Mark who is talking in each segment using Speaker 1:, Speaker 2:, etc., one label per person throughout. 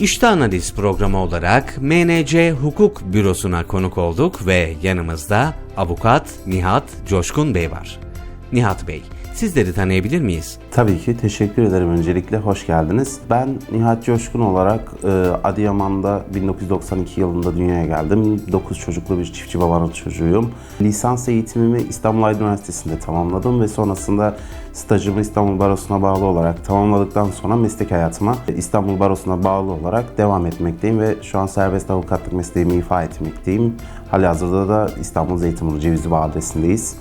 Speaker 1: İşte Analiz programı olarak MNC Hukuk Bürosu'na konuk olduk ve yanımızda avukat Nihat Coşkun Bey var. Nihat Bey, sizleri tanıyabilir miyiz?
Speaker 2: Tabii ki teşekkür ederim öncelikle hoş geldiniz. Ben Nihat Coşkun olarak e, Adıyaman'da 1992 yılında dünyaya geldim. 9 çocuklu bir çiftçi babanın çocuğuyum. Lisans eğitimimi İstanbul Aydın Üniversitesi'nde tamamladım ve sonrasında stajımı İstanbul Barosu'na bağlı olarak tamamladıktan sonra meslek hayatıma İstanbul Barosu'na bağlı olarak devam etmekteyim ve şu an serbest avukatlık mesleğimi ifa etmekteyim. Halihazırda da İstanbul Zeytinburnu Cevizli Bağ adresindeyiz.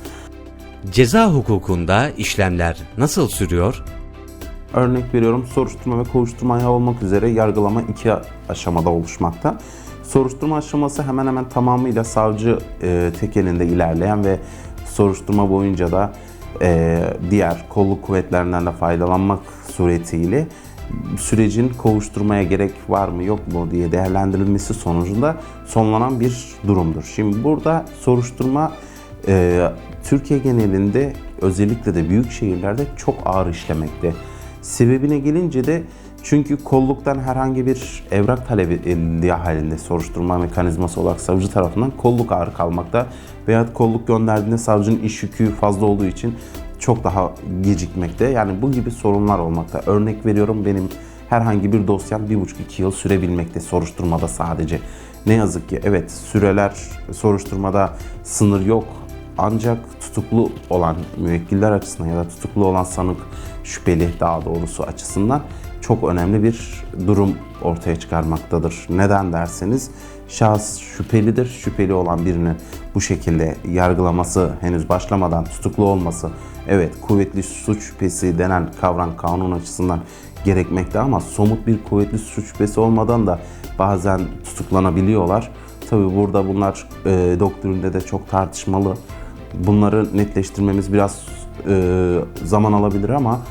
Speaker 1: Ceza hukukunda işlemler nasıl sürüyor?
Speaker 2: Örnek veriyorum soruşturma ve kovuşturmaya olmak üzere yargılama iki aşamada oluşmakta. Soruşturma aşaması hemen hemen tamamıyla savcı e, tek ilerleyen ve soruşturma boyunca da e, diğer kolluk kuvvetlerinden de faydalanmak suretiyle sürecin kovuşturmaya gerek var mı yok mu diye değerlendirilmesi sonucunda sonlanan bir durumdur. Şimdi burada soruşturma e, Türkiye genelinde özellikle de büyük şehirlerde çok ağır işlemekte. Sebebine gelince de çünkü kolluktan herhangi bir evrak talebi halinde soruşturma mekanizması olarak savcı tarafından kolluk ağır kalmakta veya kolluk gönderdiğinde savcının iş yükü fazla olduğu için çok daha gecikmekte. Yani bu gibi sorunlar olmakta. Örnek veriyorum benim herhangi bir dosyam 1,5-2 yıl sürebilmekte soruşturmada sadece. Ne yazık ki evet süreler soruşturmada sınır yok ancak tutuklu olan müvekkiller açısından ya da tutuklu olan sanık şüpheli daha doğrusu açısından çok önemli bir durum ortaya çıkarmaktadır. Neden derseniz şahıs şüphelidir. Şüpheli olan birini bu şekilde yargılaması henüz başlamadan tutuklu olması evet kuvvetli suç şüphesi denen kavram kanun açısından gerekmekte ama somut bir kuvvetli suç şüphesi olmadan da bazen tutuklanabiliyorlar. Tabi burada bunlar e, doktrinde de çok tartışmalı. Bunları netleştirmemiz biraz e, zaman alabilir ama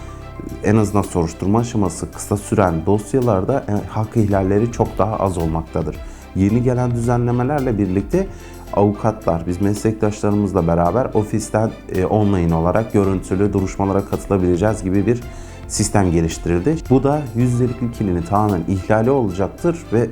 Speaker 2: en azından soruşturma aşaması kısa süren dosyalarda e, hak ihlalleri çok daha az olmaktadır. Yeni gelen düzenlemelerle birlikte avukatlar, biz meslektaşlarımızla beraber ofisten e, online olarak görüntülü duruşmalara katılabileceğiz gibi bir sistem geliştirildi. Bu da yüzdelik ilkilini tamamen ihlali olacaktır ve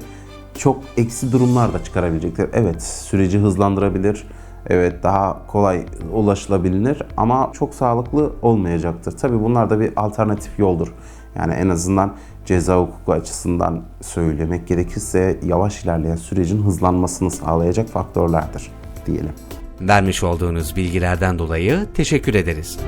Speaker 2: çok eksi durumlar da çıkarabilecektir. Evet süreci hızlandırabilir, Evet daha kolay ulaşılabilir ama çok sağlıklı olmayacaktır. Tabi bunlar da bir alternatif yoldur. Yani en azından ceza hukuku açısından söylemek gerekirse yavaş ilerleyen sürecin hızlanmasını sağlayacak faktörlerdir diyelim.
Speaker 1: Vermiş olduğunuz bilgilerden dolayı teşekkür ederiz.